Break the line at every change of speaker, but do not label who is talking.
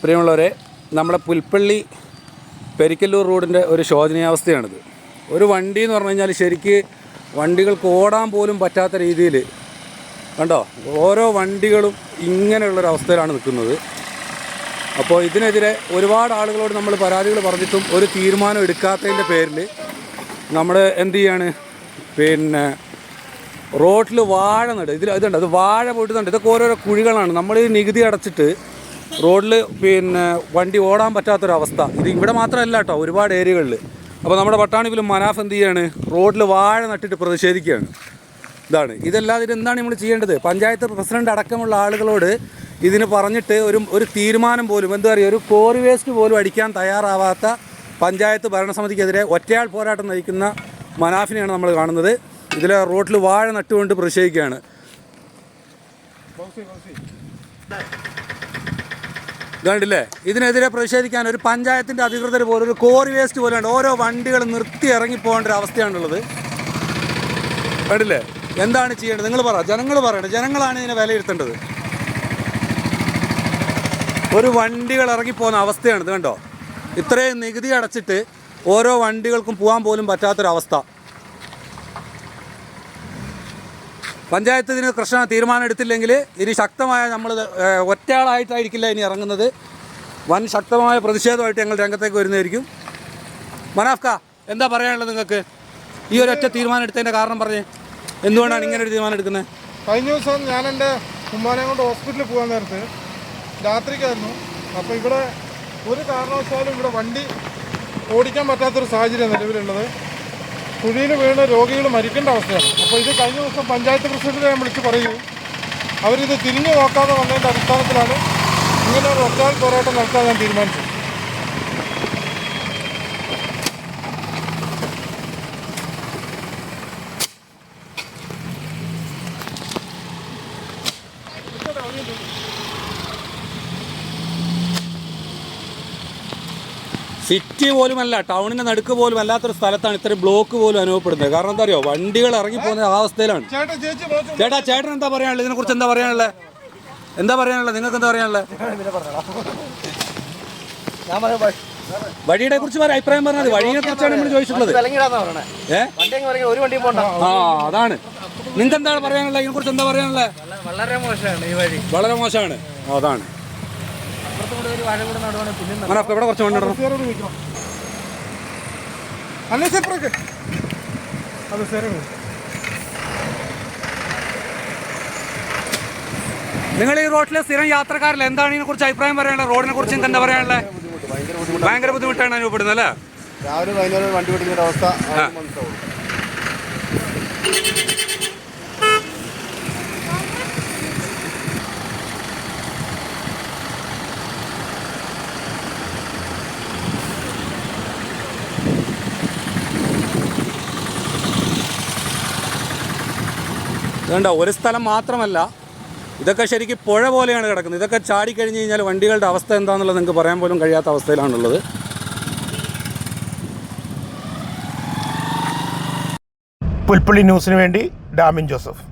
പ്രിയമുള്ളവരെ നമ്മുടെ പുൽപ്പള്ളി പെരിക്കല്ലൂർ റോഡിന്റെ ഒരു ശോചനീയാവസ്ഥയാണിത്. ഒരു വണ്ടി എന്ന് പറഞ്ഞു കഴിഞ്ഞാൽ ശരിക്ക് വണ്ടികൾക്ക് ഓടാൻ പോലും പറ്റാത്ത രീതിയിൽ കണ്ടോ? ഓരോ വണ്ടികളും ഇങ്ങനെയുള്ളൊരവസ്ഥയിലാണ് നിൽക്കുന്നത്. അപ്പോൾ ഇതിനെതിരെ ഒരുപാട് ആളുകളോട് നമ്മൾ പരാതികൾ പറഞ്ഞിട്ടും ഒരു തീരുമാനം എടുക്കാത്തതിന്റെ പേരിൽ നമ്മൾ എന്ത് ചെയ്യാണ്? പിന്നെ റോട്ടിൽ വാഴ നട ഇതിൽ ഇതുണ്ട് അത് വാഴ പോയിട്ട് ഇതൊക്കെ ഓരോരോ കുഴികളാണ്. നമ്മൾ ഈ നികുതി അടച്ചിട്ട് റോഡിൽ പിന്നെ വണ്ടി ഓടാൻ പറ്റാത്തൊരവസ്ഥ. ഇത് ഇവിടെ മാത്രമല്ല കേട്ടോ ഒരുപാട് ഏരിയകളിൽ. അപ്പോൾ നമ്മുടെ പട്ടാണിപ്പിലും മനാഫ് എന്ത് ചെയ്യാണ്? റോഡിൽ വാഴ നട്ടിട്ട് പ്രതിഷേധിക്കുകയാണ്. ഇതാണ്. ഇതല്ലാതെ ഇത് എന്താണ് നമ്മൾ ചെയ്യേണ്ടത്? പഞ്ചായത്ത് പ്രസിഡന്റ് അടക്കമുള്ള ആളുകളോട് ഇതിന് പറഞ്ഞിട്ട് ഒരു ഒരു തീരുമാനം പോലും എന്താ പറയുക ഒരു കോറി വേസ്റ്റ് പോലും അടിക്കാൻ തയ്യാറാവാത്ത പഞ്ചായത്ത് ഭരണസമിതിക്കെതിരെ ഒറ്റയാൾ പോരാട്ടം നയിക്കുന്ന മനാഫിനെയാണ് നമ്മൾ കാണുന്നത്. ഇതിൽ റോഡിൽ വാഴ നട്ടുകൊണ്ട് പ്രതിഷേധിക്കുകയാണ്. ഇതാണ്ടില്ലേ ഇതിനെതിരെ പ്രതിഷേധിക്കാൻ ഒരു പഞ്ചായത്തിന്റെ അധികൃതർ പോലെ ഒരു കോറി വേസ്റ്റ് പോലെ ഉണ്ട്. ഓരോ വണ്ടികൾ നിർത്തി ഇറങ്ങി പോകേണ്ട ഒരു അവസ്ഥയാണുള്ളത്. കണ്ടില്ലേ? എന്താണ് ചെയ്യേണ്ടത്? നിങ്ങൾ പറ. ജനങ്ങൾ പറയണം. ജനങ്ങളാണ് ഇതിനെ വിലയിരുത്തേണ്ടത്. ഒരു വണ്ടികൾ ഇറങ്ങിപ്പോകുന്ന അവസ്ഥയാണ് ഇത് കണ്ടോ? ഇത്രയും നികുതി അടച്ചിട്ട് ഓരോ വണ്ടികൾക്കും പോകാൻ പോലും പറ്റാത്തൊരവസ്ഥ. പഞ്ചായത്ത് ഇതിന് കൃഷ്ണ തീരുമാനം എടുത്തില്ലെങ്കിൽ ഇനി ശക്തമായ നമ്മൾ ഒറ്റയാളായിട്ടായിരിക്കില്ല ഇനി ഇറങ്ങുന്നത്. വൻ ശക്തമായ പ്രതിഷേധമായിട്ട് ഞങ്ങൾ രംഗത്തേക്ക് വരുന്നതായിരിക്കും. മനാഫ്ക എന്താ പറയാനുള്ളത് നിങ്ങൾക്ക്? ഈ ഒരു ഒറ്റ തീരുമാനം എടുത്തതിന്റെ കാരണം പറഞ്ഞേ. എന്തുകൊണ്ടാണ് ഇങ്ങനെ ഒരു തീരുമാനം എടുക്കുന്നത്?
കഴിഞ്ഞ ദിവസം ഞാൻ എന്റെ ഉമ്മാനെ കൊണ്ട് ഹോസ്പിറ്റലിൽ പോകാൻ നേരത്ത് രാത്രിക്കായിരുന്നു. അപ്പോൾ ഇവിടെ ഒരു കാരണവശാലും ഇവിടെ വണ്ടി ഓടിക്കാൻ പറ്റാത്തൊരു സാഹചര്യം നിലവിലുള്ളത്. കുഴിയിൽ വീണ് രോഗികൾ മരിക്കേണ്ട അവസ്ഥയാണ്. അപ്പോൾ ഇത് കഴിഞ്ഞ ദിവസം പഞ്ചായത്ത് പ്രസിഡന്റിനെ ഞാൻ വിളിച്ച് പറയുകയും അവരിത് തിരിഞ്ഞു നോക്കാതെ വന്നതിന്റെ അടിസ്ഥാനത്തിലാണ് ഇങ്ങനെ ഒരു ഒറ്റാൽ പോരാട്ടം നടത്താൻ ഞാൻ തീരുമാനിച്ചത്.
സിറ്റി പോലുമല്ല ടൗണിന്റെ നടുക്ക് പോലും അല്ലാത്തൊരു സ്ഥലത്താണ് ഇത്രയും ബ്ലോക്ക് പോലും അനുഭവപ്പെടുന്നത്. കാരണം എന്താ അറിയോ? വണ്ടികൾ ഇറങ്ങി പോകുന്ന ആ അവസ്ഥയിലാണ്.
ചേട്ടാ
ചേട്ടൻ എന്താ പറയാനുള്ളത്? ഇതിനെക്കുറിച്ച് എന്താ പറയാനുള്ളത്? എന്താ പറയാനുള്ളത്? നിങ്ങൾക്ക് എന്താ പറയാനുള്ളത്?
ഞാൻ പറഞ്ഞ വ-
വഴിയെ കുറിച്ച് പറയാം അഭിപ്രായം പറഞ്ഞത് വഴിയെ കുറിച്ചാണ് നമ്മൾ ചോദിച്ചിട്ടുള്ളത്.
വിലങ്ങിടാന്നാ പറയണേ വണ്ടി അങ്ങ് പറയുക ഒരു വണ്ടിയും പോണ്ട.
ആ അതാണ്. നിങ്ങൾക്ക് എന്താണ് പറയാനുള്ളത്? ഇതിനെ കുറിച്ച് എന്താ പറയാനുള്ളത്?
വളരെ മോശമാണ് ഈ വഴി.
വളരെ മോശമാണ്. അതാണ്. ഇവിടെ കുറച്ച്
മണ്ണ് അല്ലേ സെപ്പറൊക്കെ അത് സാറേ
നിങ്ങൾ ഈ റോഡിലെ സ്ഥിരം യാത്രക്കാരിൽ എന്താണ് ഇതിനെ കുറിച്ച് അഭിപ്രായം പറയാനുള്ളത്? റോഡിനെ കുറിച്ച് എന്താ പറയാനുള്ളത്? ഭയങ്കര ബുദ്ധിമുട്ടാണ്. അനുഭവപ്പെടുന്നത് അല്ലേ?
രാവിലെ വൈകുന്നേരം വണ്ടി ഓടിക്കുന്ന ഒരു അവസ്ഥ.
ഇതുണ്ട? ഒരു സ്ഥലം മാത്രമല്ല ഇതൊക്കെ ശരിക്കും പുഴ പോലെയാണ് കിടക്കുന്നത്. ഇതൊക്കെ ചാടിക്കഴിഞ്ഞ് കഴിഞ്ഞാൽ വണ്ടികളുടെ അവസ്ഥ എന്താണെന്നുള്ളത് നിങ്ങൾക്ക് പറയാൻ പോലും കഴിയാത്ത അവസ്ഥയിലാണുള്ളത്.
പുൽപ്പള്ളി ന്യൂസിന് വേണ്ടി ഡാമിൻ ജോസഫ്.